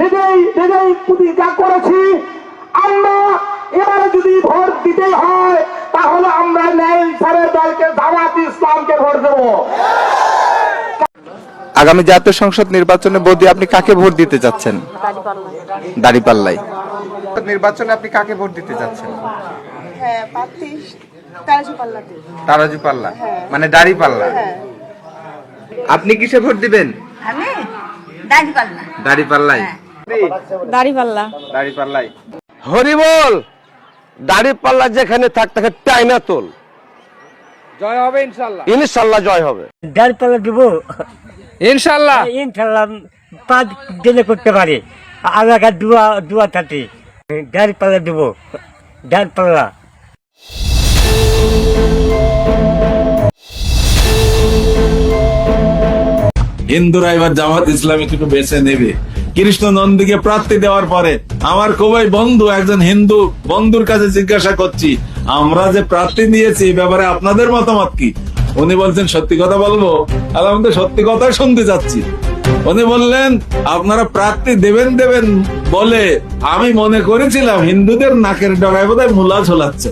নিজেই নিজেই প্রতিজ্ঞা করেছি। আমরা এবারে যদি ভোট দিতে হয় তাহলে আমরা ন্যায় ইনসাফের দলকে জামাত ইসলামকে ভোট দেবো। আগামী জাতীয় সংসদ নির্বাচনে বৌদি আপনি কাকে ভোট দিতে যাচ্ছেন? দাড়িপাল্লাই নির্বাচনে আপনি কাকে ভোট দিতে যাচ্ছেন? হ্যাঁ তারাজু পাল্লা হ্যাঁ। মানে দাড়ি পাল্লা। হ্যাঁ। আপনি কিসে ভোট দিবেন? আমি? দাঁড়ি দাড়ি পাল্লাই দাড়িপাল্লা দাড়ি হরিবল দাড়ি পাল্লা যেখানে থাক তাকে টাইনা তোল। জয় হবে ইনশাল্লাহ। ইনশাল্লাহ জয় হবে। দিব। ইনশাল্লাহ। ইনশাল্লাহ পাঁচ দিনে করতে পারি। আলাদা দুয়া দুয়া থাকে দিব। হিন্দুরা এবার জামাত ইসলামী একটু বেছে নেবে। কৃষ্ণ নন্দীকে প্রার্থী দেওয়ার পরে আমার খুবই বন্ধু, একজন হিন্দু বন্ধুর কাছে জিজ্ঞাসা করছি, আমরা যে প্রার্থী দিয়েছি ব্যাপারে আপনাদের মতামত কি? উনি বলছেন, সত্যি কথা বলব? আর আমি তো সত্যি কথাই শুনতে যাচ্ছি উনি বললেন, আপনারা প্রার্থী দেবেন দেবেন বলে আমি মনে করেছিলাম হিন্দুদের নাকের ডগায় বোধহয় মূলা ঝোলাচ্ছে।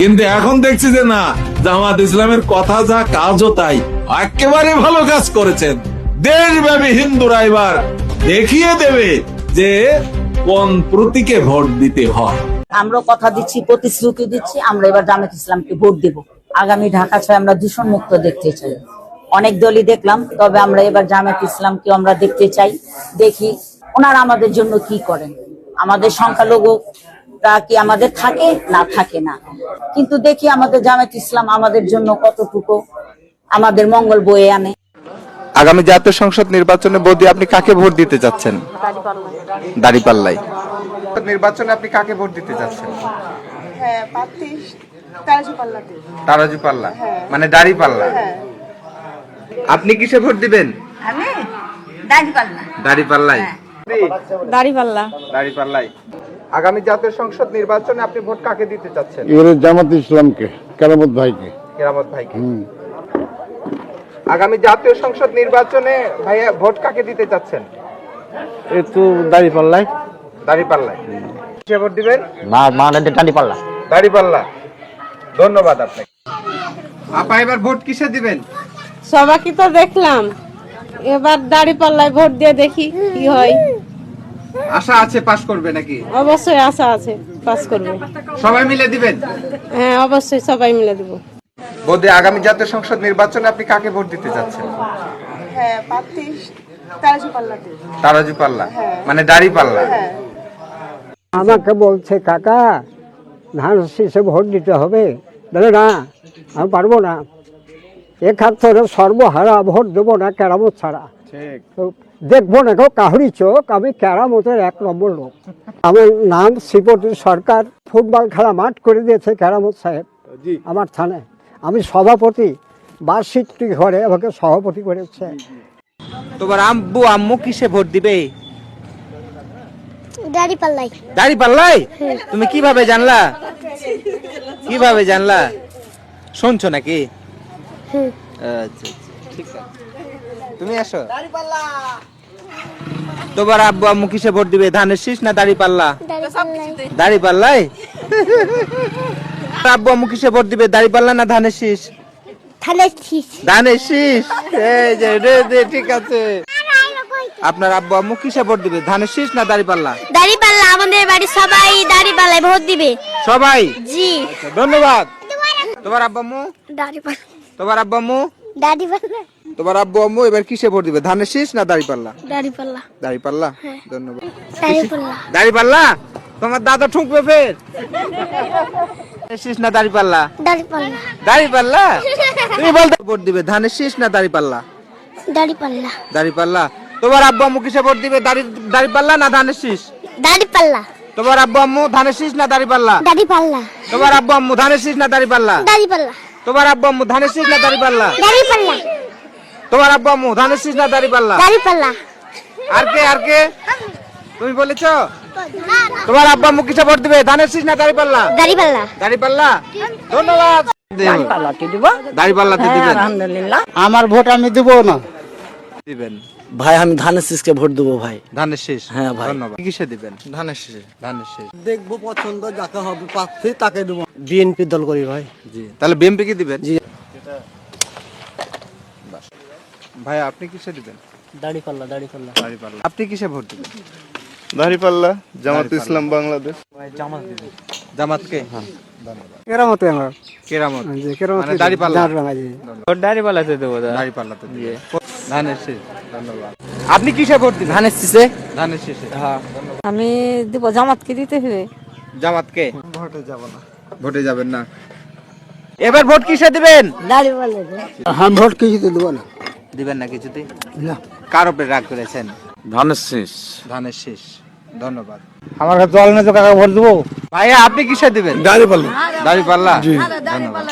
কিন্তু এখন দেখছি যে না, জামাত ইসলামের কথা যা, কাজও তাই। একেবারে ভালো কাজ করেছেন। দেশব্যাপী হিন্দুরা এবার দেখিয়ে দেবে যে কোন প্রতীকে ভোট দিতে হয়। আমরা কথা দিচ্ছি, প্রতিশ্রুতি দিচ্ছি, আমরা এবার জামাত ইসলামকে ভোট দেব। আগামী ঢাকা ছয় আমরা দূষণ মুক্ত দেখতে চাই। অনেক দলই দেখলাম, তবে আমরা এবার জামাত ইসলামকে আমরা দেখতে চাই, দেখি ওনারা আমাদের জন্য কি করেন। আমাদের সংখ্যালঘু তা কি আমাদের থাকে না থাকে না? কিন্তু দেখি আমাদের জামাত ইসলাম আমাদের জন্য কতটুকু আমাদের মঙ্গল বয়ে আনে। আগামী জাতীয় সংসদ নির্বাচনে বৌদি আপনি কাকে ভোট দিতে যাচ্ছেন? দাড়িপাল্লাই নির্বাচনে আপনি কাকে ভোট দিতে যাচ্ছেন? হ্যাঁ তারাজু পাল্লা হ্যাঁ। মানে দাড়ি পাল্লা হ্যাঁ। আপনি কিসে ভোট দিবেন? দাঁড়ি দাড়ি পাল্লাই দাড়ি পাল্লাই আগামী জাতীয় সংসদ নির্বাচনে আপনি ভোট কাকে দিতে চাচ্ছেন জামাত ইসলামকে কেরামত ভাইকে। কেরামত ভাইকে। আগামী জাতীয় সংসদ নির্বাচনে ভাইয়া ভোট কাকে দিতে চাচ্ছেন? একটু দাড়ি পাল্লাই দাড়ি পাল্লাই কিসে ভোট দিবেন? মা মানে দাড়ি পাল্লা। দাড়ি পাল্লা। ধন্যবাদ আপনাকে। আপা এবার ভোট কিসে দিবেন? সবাইকে তো দেখলাম। এবার দাড়িপাল্লায় ভোট দিয়ে দেখি কি হয়। আশা আছে পাশ করবে নাকি? অবশ্যই আশা আছে পাস করবে। সবাই মিলে দিবেন? হ্যাঁ অবশ্যই সবাই মিলে দেবো। বৌদি আগামী জাতীয় সংসদ নির্বাচনে আপনি কাকে ভোট দিতে যাচ্ছেন? হ্যাঁ তারাজু পাল্লা হ্যাঁ। মানে দাড়ি পাল্লা। হ্যাঁ। আমাকে বলছে কাকা ধান শীষে ভোট দিতে হবে। বলে না আমি পারব না। একাত্তরে সর্বহারা ভোট দেবো না কেরামত ছাড়া। দেখব না গো কাহুরি চোখ আমি কেরামতের এক নম্বর লোক। আমার নাম শ্রীপতি সরকার ফুটবল খেলা মাঠ করে দিয়েছে কেরামত সাহেব আমার থানায়। সভাপতি বার্ষিকটি ঘরে আমাকে সভাপতি করেছে। তোমার আব্বু আম্মু কিসে ভোট দিবে? দাড়ি পাল্লাই। দাড়ি পাল্লাই? তুমি কীভাবে জানলা? কীভাবে জানলা? শুনছো নাকি? আচ্ছা আচ্ছা, ঠিক আছে। তুমি আসো। তোমার আব্বু আম্মু কিসে ভোট দিবে? ধানের শীষ না দাড়ি পাল্লা? দাড়ি পাল্লাই? আব্বু আম্মু কিসে ভোট দিবে? দাড়ি পাল্লা না ধানের শীষ? থালে ছিস ধানের শীষ? এই যে রে দে ঠিক আছে। আপনার আব্বু আম্মু কিসে ভোট দিবে? ধানের শীষ না দাড়ি পাল্লা? দাড়ি পাল্লা আমাদের বাড়ির সবাই দাড়ি পাল্লাই ভোট দিবে। সবাই? জি। ধন্যবাদ। তোমার আব্বু? আম্মু? দাড়ি পাল্লা। তোমার আব্বু আম্মু? দাড়ি পাল্লা। তোমার আব্বু আম্মু এবার কিসে ভোট দিবে? ধানের শীষ না দাড়ি পাল্লা? দাড়ি পাল্লা। দাড়ি পাল্লা? ধন্যবাদ। দাড়ি পাল্লা। দাড়ি পাল্লা? তোমার দাদা ঠুকবে ফের। শীষ না দাড়ি পাল্লা দাড়ি পাল্লা দাড়ি পাল্লা তুমি বলতে ভোট দিবে ধানের শীষ না দাড়ি পাল্লা দাড়ি পাল্লা দাড়ি পাল্লা তোমার আব্বু আম্মু কিসে ভোট দিবে দাড়ি দাড়ি পাল্লা না ধানের শীষ? দাড়ি পাল্লা তোমার আব্বু আম্মু ধানের শীষ না দাড়ি পাল্লা দাড়ি পাল্লা তোমার আব্বু আম্মু ধানের শীষ না দাড়ি পাল্লা দাড়ি পাল্লা তোমার আব্বু আম্মু ধানের শীষ না দাড়ি পাল্লা দাড়ি পাল্লা তোমার আব্বু আম্মু ধানের শীষ না দাড়ি পাল্লা দাড়ি পাল্লা আর কে আর কে? তুমি বলেছ? তোমার আব্বা কিসে ভোট দিবে? ধানের শীষ না দাড়ি পাল্লা দাড়ি পাল্লা দাড়ি পাল্লা ধন্যবাদ দাড়ি পাল্লাতে দিবেন। আলহামদুলিল্লাহ। আমার ভোট আমি দিব না। দিবেন। ভাই আমি ধানের শীষকে ভোট দেবো ভাই। ধানের শেষ? হ্যাঁ, ভাই। ধন্যবাদ। কিসে দিবেন? ধানের শেষে। ধানের শেষ। দেখব পছন্দ যাকে হবে পাচ্ছি তাকে দেবো। বিএনপি দল করি ভাই। জি। তাহলে বিএমপি কি দিবেন? জি। ভাই আপনি কিসে দিবেন? দাড়ি পাল্লা দাড়ি পাল্লা দাঁড়িপাল্লা। আপনি কিসে ভোট দিবেন? দাঁড়িপাল্লা জামাত ইসলাম বাংলাদেশ। জামাতকে কেরামতে আমার। কেরামত। জি কেরামতে মানে দাঁড়িপাল্লা। জি দাঁড়িপাল্লাতে দেবো দাঁড়িপাল্লাতে দিয়ে ধানের শেষ। ধন্যবাদ। আপনি কিসে ভোট দিবেন? ধানের শীষে? ধানের শেষে। আমি দিব জামাতকে দিতে হবে। জামাতকে ভোটে যাব না। ভোটে যাবেন না। এবার ভোট কিসে দিবেন? হ্যাঁ ভোট কিছুতে দেবো না। দিবেন না কিছুতে না। কার উপরে রাগ করেছেন? ধানের শেষ। ধানের শেষ। ধন্যবাদ। আমার কাছে জল নেই তো কাকা ভোট দেবো। ভাইয়া আপনি কিসে দিবেন? দাঁড়িপাল্লা দাঁড়িপাল্লা ধন্যবাদ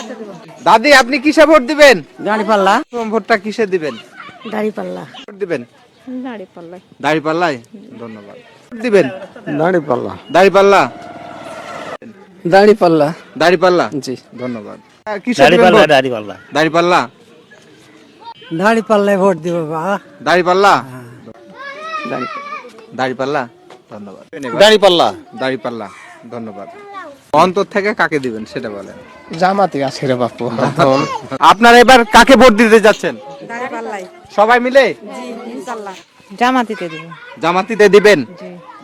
দাদি আপনি কিসে ভোট দিবেন? দাড়ি পাল্লা। ভোটটা কিসে দিবেন? দাড়ি পাল্লা। ভোট দিবেন? দাড়ি পাল্লাই দাঁড়িপাল্লায় ধন্যবাদ। ভোট দিবেন? দাড়ি পাল্লা। দাঁড়িপাল্লা দাড়ি পাল্লা। দাঁড়িপাল্লা জি। ধন্যবাদ। আহ, কিসে দিবেন ভোট? দাড়ি পাল্লা। দাঁড়িপাল্লা দাড়ি পাল্লায় ভোট দিব বাবা। দাঁড়িপাল্লা দাঁড়িপাল্লা ধন্যবাদ। দাড়িপাল্লা। দাঁড়িপাল্লা ধন্যবাদ। অন্তর থেকে কাকে দিবেন সেটা বলেন। জামাতে আছে রে বাপু। আপনারা এবার কাকে ভোট দিতে যাচ্ছেন? দাড়ি সবাই মিলে? জামাতিতে দিব। জামাতিতে দিবেন?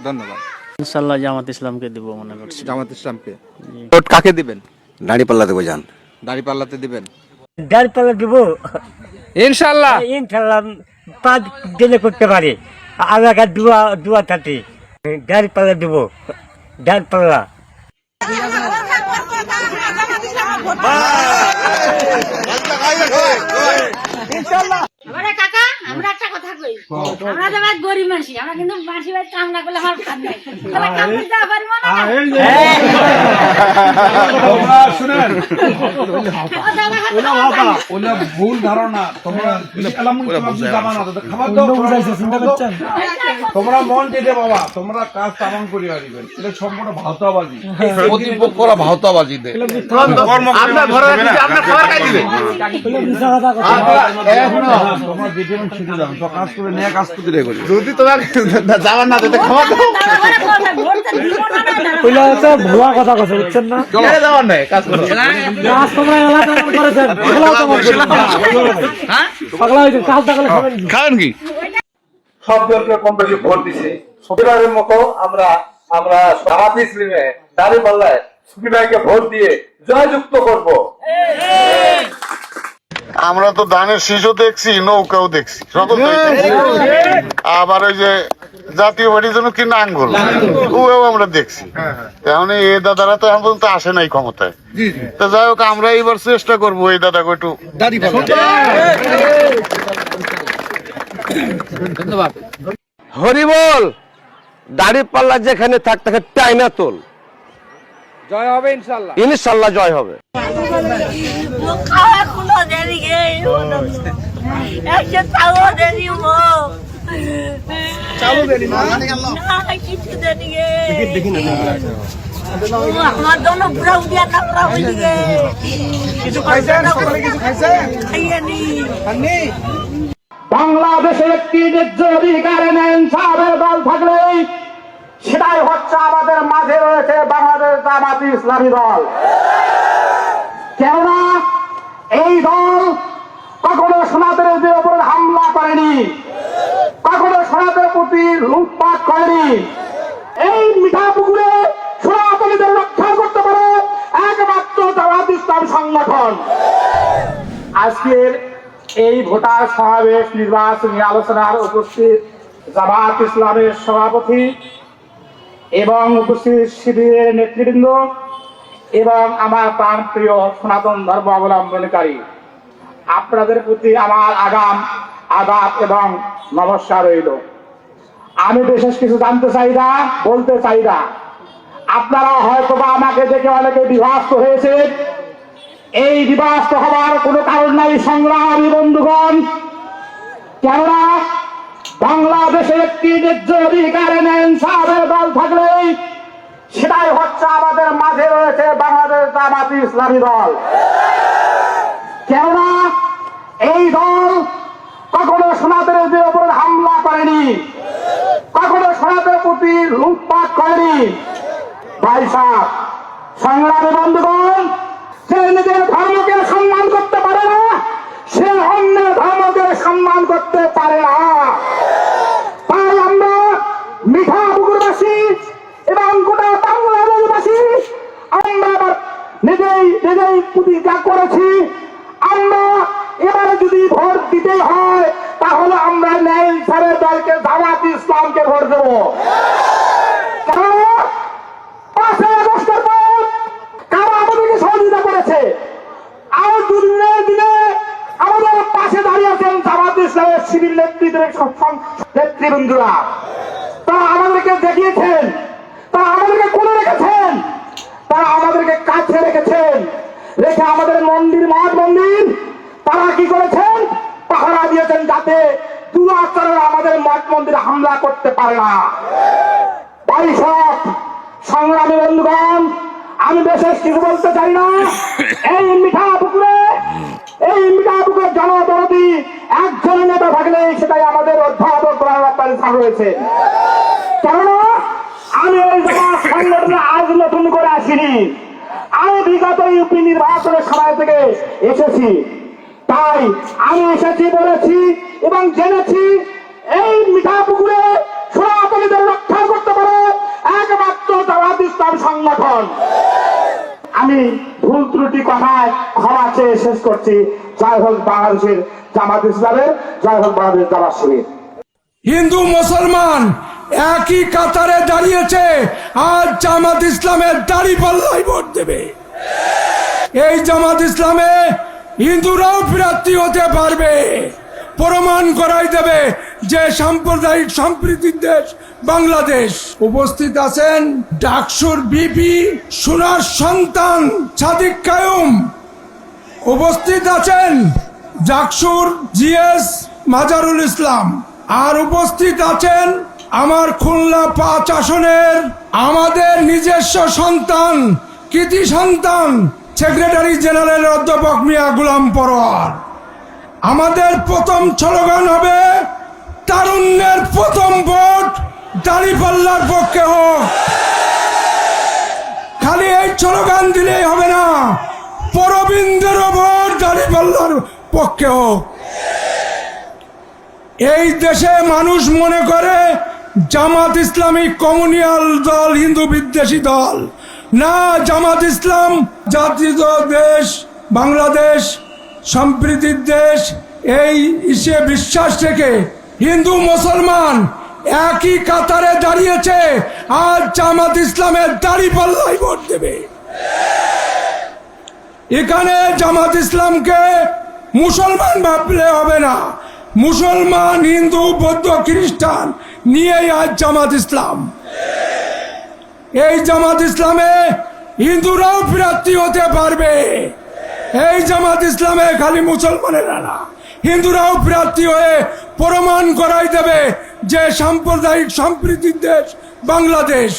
ধন্যবাদ। ইনশাল্লাহ জামাত ইসলামকে দিব মনে করছি। জামাত ইসলামকে? ভোট কাকে দিবেন? দাড়ি পাল্লা দেবো যান দাঁড়িপাল্লাতে দিবেন? দাড়ি পাল্লা দিব। ইনশাল্লাহ। ইনশাল্লাহ পাঁচ দিনে করতে পারি। আলাদা দুয়া দুয়া থাকে দাড়ি পাল্লা দিব। গাড়ি পাল্লা। আমরা কাকা আমরা একটা কথা কই। আমরা তো গরিব মানুষ আমরা কিন্তু মাসি ভাই কামনা করলে আমার কাম নাই। পারব না ওটা ভুল ধারণা। তোমরা যাবা না খাবার তোমরা মন বাবা। তোমরা কাজ তামাং করি এটা সম্পূর্ণ ভাওতাবাজি। প্রতিপক্ষরা ভাওতাবাজি দেয় আপনার ঘরে আপনার খাবার খাই দিবে। তোমরা যেতে ছুটে যাবে তো কাজ করে নিয়ে কাজ করতে রে করি। যদি তোমার যাবার না দিতে খাবার দাও। ভোট তো দিব না না ভুয়া কথা কথা বুঝছেন? খাবেন খাবেন কি? সব দলকে কম বেশি ভোট দিছে। মতো আমরা আমরা জামাত ইসলামে দাঁড়িয়ে পাল্লায় সুফি ভাইকে ভোট দিয়ে জয়যুক্ত করব। আমরা তো ধানের শীষও দেখছি নৌকাও দেখছি। সকল আবার ওই যে জাতীয় বাড়ির জন্য কি নাঙ্গল? ওও আমরা দেখছি। এখন এই দাদারা তো এখন পর্যন্ত আসে নাই ক্ষমতায়। তো যাই হোক আমরা এইবার চেষ্টা করব এই দাদাকে একটু হরিবল দাড়ি পাল্লা যেখানে থাক তাকে টাইনা তোল। জয় হবে ইনশাল্লাহ ইনশাল্লাহ জয় হবে। একটা আমার জন্য হয়ে কিছু খাইছেন? সকালে কিছু খাইছেন? খাইয়ানি খাননি? বাংলাদেশে ন্যায্য অধিকার নেন সাহেবের দল থাকলে সেটাই হচ্ছে আমাদের মাঝে রয়েছে বাংলাদেশ জামাতি ইসলামী দল। কেননা এই দল কখনো সনাতনের উপরে হামলা করেনি, কখনো সনাতনের প্রতি লুটপাট করেনি। এই মিঠা পুকুরে সনাতনীদের রক্ষা করতে পারে একমাত্র জামাত ইসলাম সংগঠন। আজকের এই ভোটার সমাবেশ নির্বাচনী আলোচনার উপস্থিত জামাত ইসলামের সভাপতি এবং উপস্থিত শিবিরের নেতৃবৃন্দ এবং আমার প্রাণ প্রিয় সনাতন ধর্ম অবলম্বনকারী আপনাদের প্রতি আমার আগাম আদাব এবং নমস্কার রইল। আমি বিশেষ কিছু জানতে চাই না, বলতে চাই না। আপনারা হয়তো বা আমাকে দেখে অনেকে বিভাস্ত হয়েছে এই বিভাস্ত হবার কোনো কারণ নাই, সংগ্রামী বন্ধুগণ। কেননা বাংলাদেশে একটি ন্যায্য অধিকার নেন সাহেবের দল থাকলে সেটাই হচ্ছে আমাদের মাঝে রয়েছে বাংলাদেশ জামাতি ইসলামী দল। কেননা এই দল কখনো সনাতনের যে ওপরে হামলা করেনি, কখনো সনাতনের প্রতি লুটপাট করেনি। ভাই সাহেব, সংগ্রামী বন্ধুগণ সে নিজের ধর্মকে সম্মান করতে পারে না সে অন্য ধর্মকে সম্মান করতে পারে না তাই আমরা মিঠা পুকুরবাসী এবং গোটা বাংলাদেশবাসী আমরা আবার নিজেই নিজেই প্রতিজ্ঞা করেছি আমরা এবারে যদি ভোট দিতে হয় তাহলে আমরা ন্যায় সারের দলকে জামাত ইসলামকে ভোট দেবো কারণ পাঁচই আগস্টের পর কারা আমাদেরকে সহযোগিতা করেছে আর দুদিনের দিনে আমাদের পাশে দাঁড়িয়ে আছেন জামাত ইসলামের সিভিল নেতৃত্বের সব তারা আমাদেরকে দেখিয়েছেন। তারা আমাদেরকে কোলে রেখেছেন। তারা আমাদেরকে কাছে রেখেছেন। রেখে আমাদের মন্দির মঠ মন্দির, তারা কি করেছেন? পাহারা দিয়েছেন যাতে দুরাচারের আমাদের মঠ মন্দিরে হামলা করতে পারে না। তাই সব সংগ্রামী বন্ধুগণ, আমি বিশেষ কিছু বলতে চাই না। এই পুকুরে এই মিঠা পুকুরের জনদরদি একজন নেতা থাকলে সেটাই কেননা, আমি আজ নতুন করে আসিনি। আমি বিগত ইউপি নির্বাচনের সময় থেকে এসেছি। তাই আমি এসেছি বলেছি এবং জেনেছি এই মিঠা পুকুরে সনাতনীদের রক্ষা করতে পারে একমাত্র জামাত ইসলাম সংগঠন। আমি ভুল ত্রুটি কথায় ক্ষমা চেয়ে শেষ করছি। জয় হোক বাংলাদেশের জামাত ইসলামের, জয় হোক বাংলাদেশ জামাত শিবির হিন্দু মুসলমান একই কাতারে দাঁড়িয়েছে, আজ জামাত ইসলামের দাড়ি পাল্লাই ভোট দেবে। এই জামাত ইসলামে হিন্দুরাও প্রার্থী হতে পারবে, প্রমাণ করাই দেবে যে সাম্প্রদায়িক সম্প্রীতির দেশ বাংলাদেশ। উপস্থিত আছেন ডাকসুর বিপি সোনার সন্তান সাদিক কায়ুম। উপস্থিত আছেন জাকসুর জিএস মাজারুল ইসলাম। আর উপস্থিত আছেন আমার খুলনা পাঁচ আসনের আমাদের নিজস্ব সন্তান, কৃতি সন্তান, সেক্রেটারি জেনারেল অধ্যাপক মিয়া গুলাম পরোয়ার। আমাদের প্রথম স্লোগান হবে, তারুণ্যের প্রথম ভোট দাঁড়িপাল্লার পক্ষে হোক। খালি এই স্লোগান দিলেই হবে না পরবীন্দ্র ভোট দাঁড়িপাল্লার পক্ষে হোক। এই দেশে মানুষ মনে করে জামাত ইসলামী কমিউনিয়াল দল, হিন্দু বিদ্বেষী দল। না, জামাত ইসলাম, জাতীয় দেশ, বাংলাদেশ সম্প্রীতির দেশ, এই ইসে বিশ্বাস থেকে হিন্দু, মুসলমান একই কাতারে দাঁড়িয়েছে, আজ জামাত ইসলামের দাড়ি পাল্লাই ভোট দেবে। এখানে জামাত ইসলামকে মুসলমান ভাবলে হবে না। মুসলমান, হিন্দু, বৌদ্ধ, খ্রিস্টান নিয়েই আজ জামাত ইসলাম। এই জামাত ইসলামে হিন্দুরাও প্রার্থী হতে পারবে। এই জামাত ইসলামে খালি মুসলমানেরা না, হিন্দুরাও প্রার্থী হয়ে প্রমাণ করাই দেবে যে সাম্প্রদায়িক সম্প্রীতির দেশ বাংলাদেশ।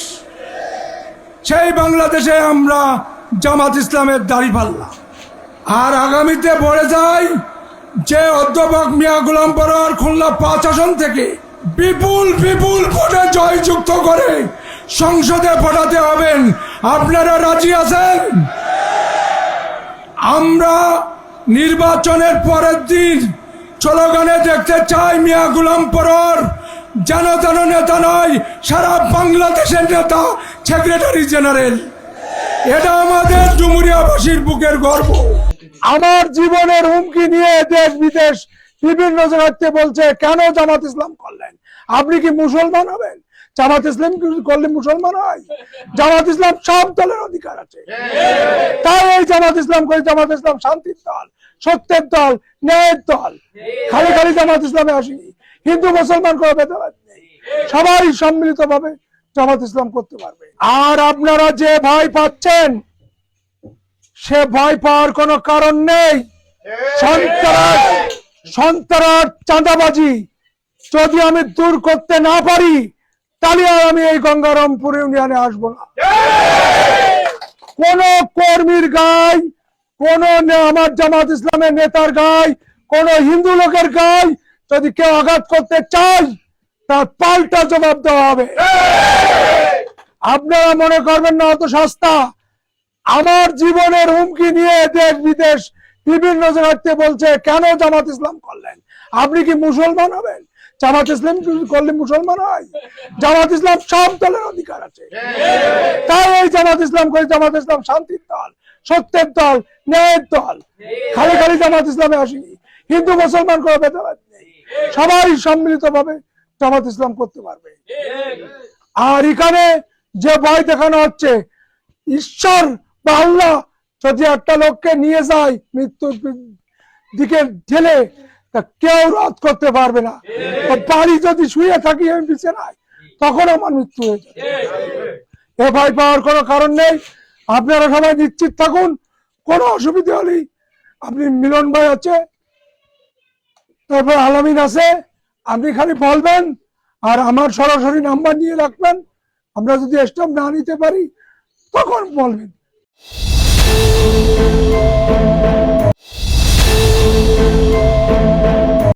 সেই বাংলাদেশে আমরা জামাত ইসলামের দাড়ি পাল্লা। আর আগামীতে বলে যায় যে অধ্যাপক মিয়া গোলাম পরোয়ার খুলনা পাঁচ আসন থেকে বিপুল বিপুল ভোটে জয়যুক্ত করে সংসদে পাঠাতে হবেন। আপনারা রাজি আছেন? আমরা নির্বাচনের পরের দিন স্লোগানে দেখতে চাই মিয়া গুলাম পরর যেন তেন নেতা নয়, সারা বাংলাদেশের নেতা, সেক্রেটারি জেনারেল। এটা আমাদের ডুমুরিয়াবাসীর বুকের গর্ব। আমার জীবনের হুমকি নিয়ে দেশ বিভিন্ন জায়গাতে বলছে, কেন জামাত ইসলাম করলেন? আপনি কি মুসলমান হবেন? জামাত ইসলাম করলে মুসলমান হয়? জামাত ইসলাম সব দলের অধিকার আছে। তাই এই জামাত ইসলাম করে জামাত ইসলাম শান্তির দল, সত্যের দল, ন্যায়ের দল। খালি খালি জামাত ইসলামে আসেনি। হিন্দু, মুসলমান কোনো ভেদাভেদ নেই। সবাই সম্মিলিত ভাবে জামাত ইসলাম করতে পারবে। আর আপনারা যে ভয় পাচ্ছেন, সে ভয় পাওয়ার কোনো কারণ নেই। সন্ত্রাস সন্ত্রাস চাঁদাবাজি যদি আমি দূর করতে না পারি, তাহলে আমি এই গঙ্গারামপুর ইউনিয়নে আসব না। কোন কর্মীর গায়ে, কোন আমার জামাত ইসলামের নেতার গায়ে, কোন হিন্দু লোকের গায়ে যদি কেউ আঘাত করতে চায়, তার পাল্টা জবাব দেওয়া হবে। আপনারা মনে করবেন না অত সস্তা। আমার জীবনের হুমকি নিয়ে দেশ বিদেশ বিভিন্ন জায়গাতে বলছে, কেন জামাত ইসলাম করলেন? আপনি কি মুসলমান হবেন? জামাত ইসলাম করলে মুসলমান হয়? জামাত ইসলাম সব দলের অধিকার আছে। তাই এই জামাত ইসলাম করে জামাত ইসলাম শান্তির দল, সত্যের দল, ন্যায়ের দল। খালি খালি জামাত ইসলামে আসেনি। হিন্দু, মুসলমান করে ভেদাভেদ নেই। সবাই সম্মিলিত ভাবে জামাত ইসলাম করতে পারবে। আর এখানে যে ভয় দেখানো হচ্ছে, ঈশ্বর বা আল্লাহ যদি একটা লোককে নিয়ে যায় মৃত্যুর দিকে ঠেলে, তা কেউ রোধ করতে পারবে না। বাড়ি যদি শুয়ে থাকি আমি বিছানায় তখন আমার মৃত্যু হয়ে যাবে। ভয় পাওয়ার কোনো কারণ নেই। আপনারা সবাই নিশ্চিত থাকুন, কোনো অসুবিধা হলেই আপনি মিলন ভাই আছে, তারপর আলামিন আছে, আপনি খালি বলবেন আর আমার সরাসরি নাম্বার নিয়ে রাখবেন। আমরা যদি স্টাফ না নিতে পারি, তখন বলবেন।